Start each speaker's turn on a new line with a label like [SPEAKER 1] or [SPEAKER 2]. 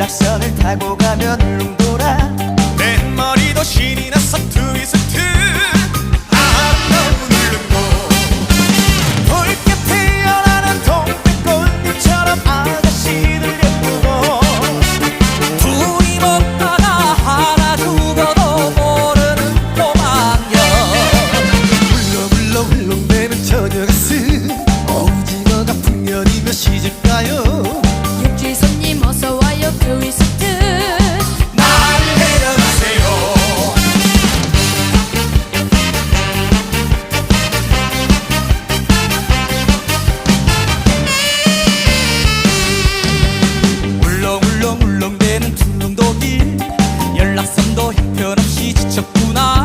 [SPEAKER 1] 연락선을 타고 가면 울릉도로
[SPEAKER 2] 无奈